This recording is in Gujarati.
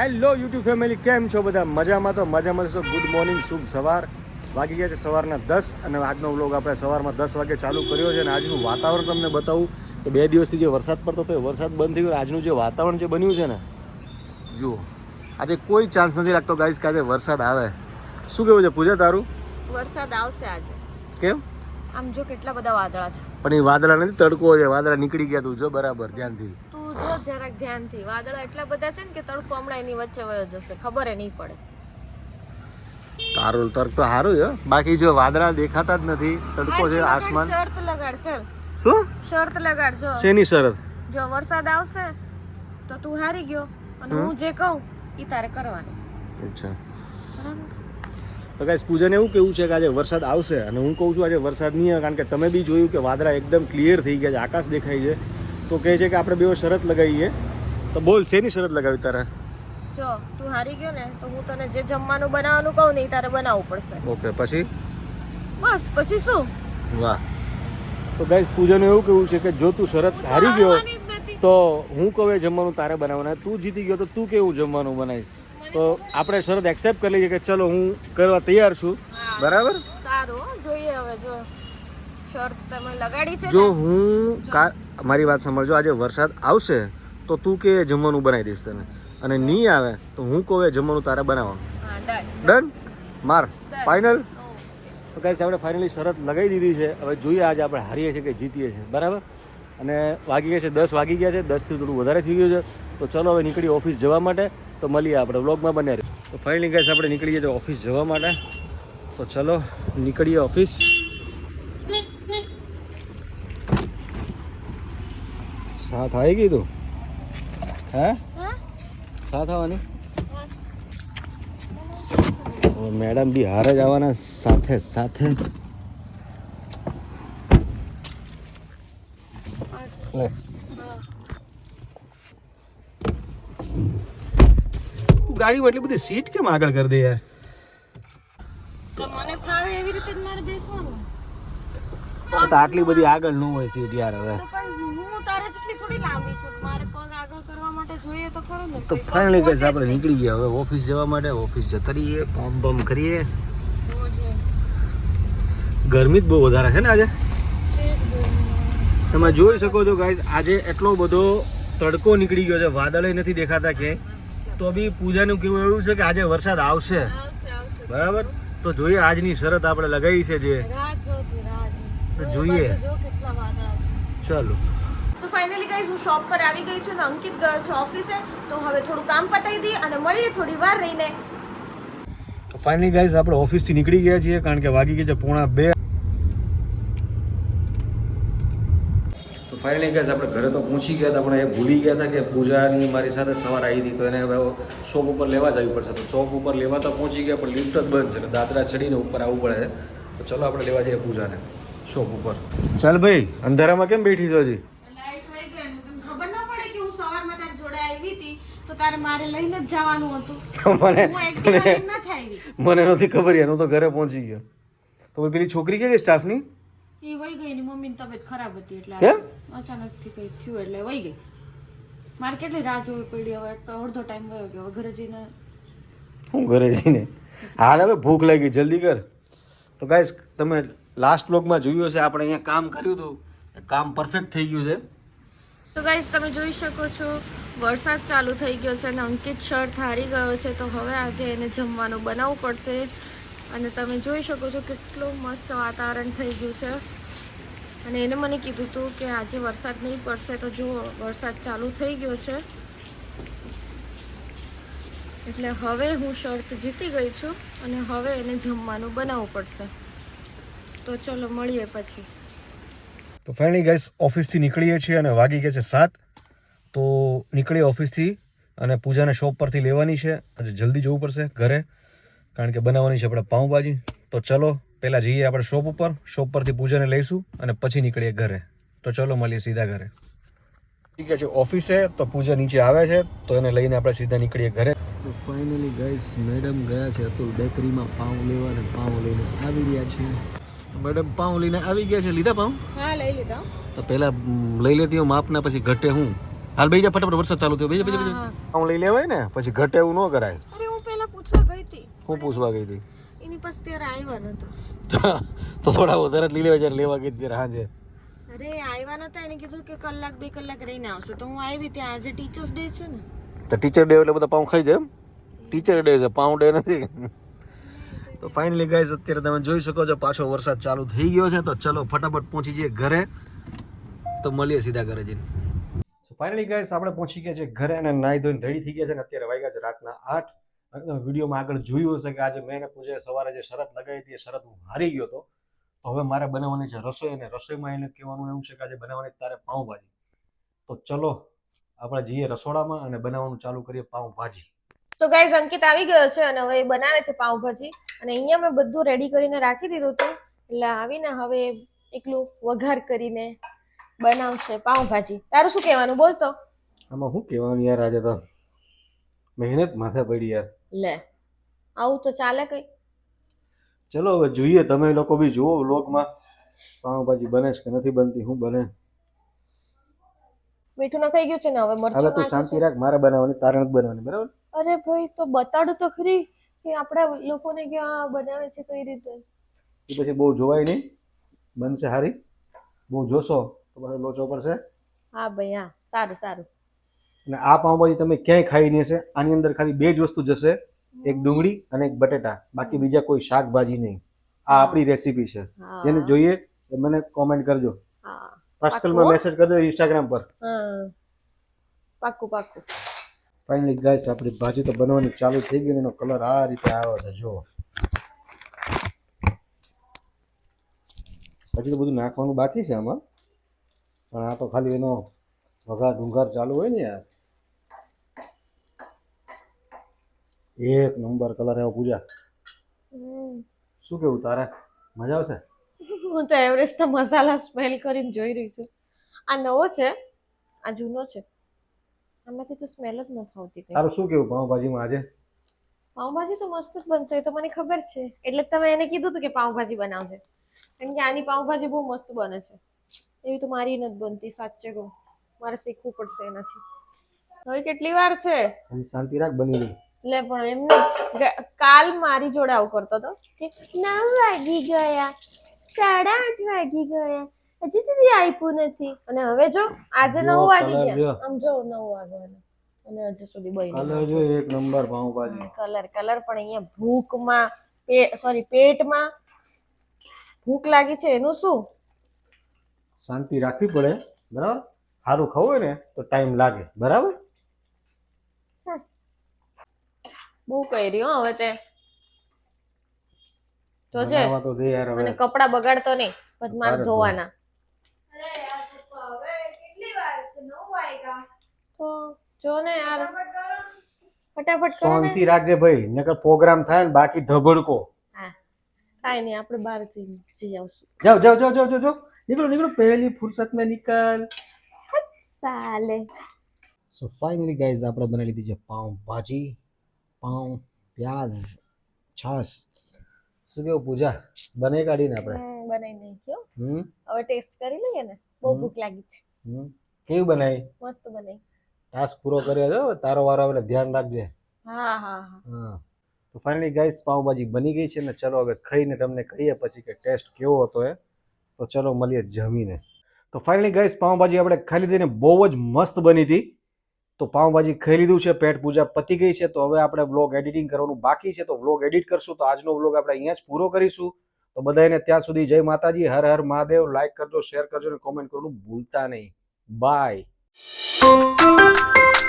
હેલો યુટ્યુબ ફેમિલી કેમ છો બધા? મજામાં તો મજામાં છો. ગુડ મોર્નિંગ શુભ સવાર. વાગી ગયા છે સવારના દસ અને આજનો વ્લોગ આપણે સવારમાં દસ વાગે ચાલુ કર્યો છે અને આજનું વાતાવરણ તમને બતાવું કે બે દિવસથી જે વરસાદ પડતો હતો એ વરસાદ બંધ થઈ ગયો આજનું જે વાતાવરણ જે બન્યું છે ને જુઓ. આજે કોઈ ચાન્સ નથી લાગતો ગાઈસ કે આજે વરસાદ આવે. શું કેવું છે પૂજા તારું? વરસાદ આવશે આજે. કેમ? આમ જો કેટલા બધા વાદળા છે. પણ એ વાદળા નથી તડકો છે વાદળા નીકળી ગયા તું જો બરાબર ધ્યાનથી. તું જો જરાક ધ્યાનથી. વાદળા એટલા બધા છે ને કે તડકો હમણાં એની વચ્ચે વયો જશે. ખબર એ નહીં પડે. તારું તર્ક તો સારું છે હો. બાકી જો વાદળા દેખાતા જ નથી તડકો છે આસમાન. શરત લગાડ ચાલ. શું? શરત લગાડ જો. શેની શરત? જો વરસાદ આવશે તો તું હારી ગયો. અને હું જે કહું એ તારે કરવાનું. અચ્છા. બરાબર? તો ગાઈસ પૂજાને એવું કેવું છે કે આજે વરસાદ આવશે અને હું કહું છું આજે વરસાદ નહીં કારણ કે તમે બી જોયું કે વાદળા એકદમ ક્લિયર થઈ ગયા છે આકાશ દેખાય છે. તો કહે છે કે આપણે બેઓ શરત લગાવીએ. તો બોલ શેની શરત લગાવી તારે? જો તું હારી ગયો ને તો હું તને જે જમવાનું બનાવવાનું કહું ને તારે બનાવવું પડશે. ઓકે પછી? બસ પછી શું? વાહ. તો ગાઈસ પૂજાનું એવું કેવું છે કે જો તું શરત હારી ગયો. તો હું કહું જમવાનું તારે બનાવવાના તું જીતી ગયો તો તું કેવું જમવાનું બનાવીશ? તો આપણે શરત એક્સેપ્ટ કરી લઈએ કે ચલો હું કરવા તૈયાર છું. બરાબર? સારું જોઈએ હવે જો શરત તમે લગાડી છે જો હું કા મારી વાત સાંભળજો આજે વરસાદ આવશે તો તું કે જમવાનું બનાવી દઈશ તને. અને નહીં આવે તો હું કહું જમવાનું તારે બનાવવાનું. ડન. ડન? માર. ફાઇનલ. તો ગાઈસ આપણે ફાઇનલી શરત લગાવી દીધી છે. હવે જોઈએ આજે આપણે હારીએ છીએ કે જીતીએ છીએ. બરાબર? અને વાગી ગયા છે દસ વાગી ગયા છે. દસથી થોડું વધારે થઈ ગયું છે. તો ચલો હવે નીકળી ઓફિસ જવા માટે. તો મળીએ આપણે વ્લોગમાં બન્યા રહે તો ફાઇનલી ગાઈસ આપણે નીકળીએ છીએ ઓફિસ જવા માટે. તો ચલો નીકળીએ ઓફિસ. સાથ આવી ગઈ તું? હે? સાથ આવવાની? મેડમ બી હારે જ આવવાના સાથે સાથે. લે. ગાડીમાં એટલી બધી સીટ કેમ આગળ કરી દે યાર? તો મને ફાવે એવી રીતે મારે બેસવાનું. આટલી બધી આગળ ન હોય સીટ યાર હવે. હું તારા જેટલી થોડી લાંબી છું. મારે પગ આગળ કરવા માટે જોઈએ તો ખરું ને. તો ફાઇનલી આપણે નીકળી ગયા હવે ઓફિસ જવા માટે. ઓફિસ જતા રહીએ પમ પમ કરીએ. ગરમી જ બહુ વધારે છે ને આજે. તમે જોઈ શકો છો ગાઈઝ આજે એટલો બધો તડકો નીકળી ગયો છે. વાદળે નથી દેખાતા કે તો બી પૂજાનું કેવું એવું છે કે આજે વરસાદ આવશે. બરાબર? તો જોઈએ આજની શરત આપણે લગાવી છે જે. જોઈએ. ચાલો. ફાઇનલી ગાઈઝ હું શોપ પર આવી ગઈ છું અને અંકિત ગયો છે ઓફિસે તો હવે થોડું કામ પતાવી દઈએ અને મળીએ થોડી વાર રહીને. તો ફાઇનલી ગાઈઝ આપણે ઓફિસથી નીકળી ગયા છીએ કારણ કે વાગી ગયા છે પોણા બે. તો ફાઇનલી ગાઈઝ આપણે ઘરે તો પહોંચી ગયા હતા પણ એ ભૂલી ગયા હતા કે પૂજાની મારી સાથે સવાર આવી હતી. તો એને હવે શોપ ઉપર લેવા જવી પડશે. તો શોપ ઉપર લેવા તો પહોંચી ગયા પણ લિફ્ટ જ બંધ છે એટલે દાદરા ચડીને ઉપર આવવું પડે. છે તો ચલો આપણે લેવા જઈએ પૂજાને શોપ ઉપર. ચાલ ભાઈ અંધારામાં કેમ બેઠી તો હજી લાઈટ વહી ગઈ અને તને ખબર ના પડે કે હું સવારમાં તારી જોડે આવી હતી તો તારે મારે લઈને જ જવાનું હતું. મને મને નથી ખબર યાર હું તો ઘરે પહોંચી ગયો. તો પેલી છોકરી કે ગઈ સ્ટાફની? એ વહી ગઈ એની મમ્મીની તબિયત ખરાબ હતી એટલે અચાનક અચાનકથી કંઈ થયું એટલે વહી ગઈ. મારે કેટલી રાહ જોવી પડી હવે તો અડધો ટાઈમ ગયો હવે ઘરે જઈને. હું ઘરે જઈને? હાલ હવે ભૂખ લાગી જલ્દી કર. તો ગાઈસ તમે લાસ્ટ બ્લોગમાં જોયું હશે આપણે અહીંયા કામ કર્યું હતું. કામ પરફેક્ટ થઈ ગયું છે. તો ગાઈસ તમે જોઈ શકો છો, વરસાદ ચાલુ થઈ ગયો છે અને અંકિત શર્ટ હારી ગયો છે. તો હવે આજે એને જમવાનું બનાવવું પડશે. અને તમે જોઈ શકો છો કેટલું મસ્ત વાતાવરણ થઈ ગયું છે. અને એને મને કીધું હતું કે આજે વરસાદ નહીં પડશે, તો જો વરસાદ ચાલુ થઈ ગયો છે. એટલે હવે હું શર્ટ જીતી ગઈ છું અને હવે એને જમવાનું બનાવવું પડશે. તો ચલો, મળીએ પછી. તો ફાઇનલી ગાઈસ ઓફિસથી નીકળીએ છીએ અને વાગી ગયા છે સાત. તો નીકળીએ ઓફિસથી અને પૂજાને શોપ પરથી લેવાની છે. આજે જલ્દી જવું પડશે ઘરે, કારણ કે બનાવવાની છે આપણે પાઉંભાજી. તો ચલો, પહેલાં જઈએ આપણે શોપ ઉપર. શોપ પરથી પૂજાને લઈશું અને પછી નીકળીએ ઘરે. તો ચલો મળીએ સીધા ઘરે. ઠીક છે ઓફિસે તો પૂજા નીચે આવે છે. તો એને લઈને આપણે સીધા નીકળીએ ઘરે. તો ફાઇનલી ગાઈસ મેડમ ગયા છે અતુલ બેકરીમાં પાઉં લેવા અને પાઉં લઈને આવી રહ્યા છે. મેડમ પાઉં લઈને આવી ગયા છે. લીધા પાઉં? હા લઈ લીધા. તો પહેલા લઈ લેતી હું માપના પછી ઘટે હું. હાલ બેસી જા ફટાફટ વરસાદ ચાલુ થયો. બેસી બેસી હા, હા. લઈ લેવાય ને પછી ઘટે એવું ન કરાય. અરે હું પહેલા પૂછવા ગઈ હતી. હું પૂછવા ગઈ હતી. એની પાસે ત્યારે આવ્યા નતો તો થોડા વધારે લઈ લેવા જ્યારે લેવા ગઈ ત્યારે હાજે અરે આવ્યા નતા એને કીધું કે કલાક બે કલાક રહીને આવશે. તો હું આવી ત્યાં આજે ટીચર્સ ડે છે ને. તો ટીચર ડે એટલે બધા પાઉં ખાઈ જાય એમ? ટીચર ડે છે પાઉં ડે નથી. તો ફાઇનલી ગાઈઝ અત્યારે તમે જોઈ શકો છો પાછો વરસાદ ચાલુ થઈ ગયો છે. તો ચલો ફટાફટ પહોંચી જઈએ ઘરે. તો મળીએ સીધા ઘરે જઈને. ફાઇનલી ગાઈઝ આપણે પહોંચી ગયા છે ઘરે અને નાહી ધોઈને રેડી થઈ ગયા છે અને અત્યારે વાગ્યા છે રાતના આઠ. વિડીયોમાં આગળ જોયું હશે કે આજે મેં પૂજે સવારે જે શરત લગાવી હતી એ શરત હું હારી ગયો હતો. તો હવે મારે બનાવવાની છે રસોઈ અને રસોઈમાં એને કહેવાનું એવું છે કે આજે બનાવવાની તારે પાઉંભાજી. તો ચલો, આપણે જઈએ રસોડામાં અને બનાવવાનું ચાલુ કરીએ પાઉંભાજી. તો ગાઈઝ અંકિત આવી ગયો છે અને હવે બનાવે છે પાઉંભાજી. અને અહીંયા મેં બધું રેડી કરીને રાખી દીધું હતું. એટલે આવીને હવે એકલું વઘાર કરીને બનાવશે પાઉંભાજી. તારું શું કહેવાનું? બોલતો આમાં શું કહેવાનું યાર? આજે તો મહેનત માથે પડી યાર. લે આવું તો ચાલે કઈ. ચલો હવે જોઈએ તમે લોકો બી જુઓ વ્લોગમાં પાઉંભાજી બને છે કે નથી બનતી શું બને. મીઠું નખાઈ ગયું છે ને હવે હવે તું શાંતિ રાખ મારે બનાવવાની તારે નથી બનાવવાની બરાબર? અરે ભાઈ તો બતાડો તો ખરી કે આપણા લોકોને ક્યાં બનાવે છે કઈ રીતે. એ પછી બહુ જોવાય નહીં. બનશે હારી. બહુ જોશો તો પછી લોચો પડશે. હા ભાઈ હા. સારું સારું. અને આ પાઉંભાજી તમે ક્યાંય ખાઈ નહીં હશે. આની અંદર ખાલી બે જ વસ્તુ જશે. એક ડુંગળી અને એક બટેટા. બાકી બીજા કોઈ શાકભાજી નહીં. આ આપણી રેસીપી છે. જેને જોઈએ એ મને કોમેન્ટ કરજો. પર્સનલમાં? મેસેજ કરજો ઇન્સ્ટાગ્રામ પર. પાક્કું પાક્કું. ફાઇનલી ગાઈસ આપણી ભાજી તો બનવાની ચાલુ થઈ ગઈ એનો કલર આ રીતે આવે છે જો હજી તો બધું નાખવાનું બાકી છે આમાં. પણ આ તો ખાલી એનો વઘાર ડુંગર ચાલુ હોય ને યાર. એક નંબર કલર એવો પૂજા. શું કેવું તારે? મજા આવશે? હું તો એવરેસ્ટ મસાલા સ્મેલ કરીને જોઈ રહી છું. આ નવો છે? આ જૂનો છે? આમાંથી તો સ્મેલ જ નથી આવતી કઈ. તારું શું કેવું પાઉંભાજીમાં આજે? પાઉંભાજી તો મસ્ત જ બનશે એ તો મને ખબર છે. એટલે તમે એને કીધું હતું કે પાઉંભાજી બનાવજે. કારણ કે આની પાઉંભાજી બહુ મસ્ત બને છે. એવી તો મારી નથી બનતી સાચે કહું. મારે શીખવું પડશે એનાથી. હવે કેટલી વાર છે? શાંતિ રાખ બની ગઈ લે પણ એમ કાલ મારી જોડે આવું કરતો હતો કે નવ વાગી ગયા સાડા આઠ વાગી ગયા. હજી સુધી આપ્યું નથી. અને હવે જો આજે નવ વાગી ગયા. આમ જો નવ વાગવાના અને હજુ સુધી બની કલર જો એક નંબર પાઉંભાજી. કલર કલર પણ અહીંયા ભૂખમાં સોરી પેટમાં ભૂખ લાગી છે. એનું શું? શાંતિ રાખવી પડે બરાબર? સારું ખાવું હોય ને તો ટાઈમ લાગે બરાબર? બહુ કરી હો હવે તે. જોજે. અને કપડા બગાડતો નહીં પણ મારે ધોવાના. તો જો ને યાર. ફટાફટ કરો ને. શાંતિ રાખજે ભાઈ નકર પ્રોગ્રામ થાય ને બાકી ધબડકો. હા. કાંઈ નહીં આપણે બહાર જઈ જઈ આવશું. જાઓ જાઓ જાઓ જાઓ જાઓ નીકળો નીકળો પહેલી ફુરસત મેં નીકળ. સાલે સો ફાઇનલી ગાઈઝ આપણે બનાવી લીધી છે પાઉં ભાજી પાઉં પ્યાઝ છાશ. શું કેવું પૂજા? બને કાઢીને આપણે? બનાવી નાખ્યો હમ? હવે ટેસ્ટ કરી લઈએ ને. બહુ. ભૂખ લાગી છે. હમ? કેવું બનાવી? મસ્ત બનાવી. ટાસ્ક પૂરો કર્યો છે તારો વારો આવે ધ્યાન રાખજે. હા હા હા. હા. તો ફાઇનલી ગાઈસ પાઉંભાજી બની ગઈ છે ને ચલો હવે ખાઈને તમને કહીએ પછી કે ટેસ્ટ કેવો હતો એ. તો ચલો મળીએ જમીને. તો ફાઇનલી ગાઈસ પાઉંભાજી આપણે ખાઈ લીધી ને બહુ જ મસ્ત બની હતી. તો પાઉંભાજી ખાઈ લીધું છે પેટ પૂજા પતી ગઈ છે. તો હવે આપણે વ્લોગ એડિટિંગ કરવાનું બાકી છે. તો વ્લોગ એડિટ કરશું. તો આજનો વ્લોગ આપણે અહીંયા જ પૂરો કરીશું. તો બધાને ત્યાં સુધી જય માતાજી. હર હર મહાદેવ. લાઈક કરજો શેર કરજો અને કોમેન્ટ કરવાનું ભૂલતા નહીં. Bye Podcast.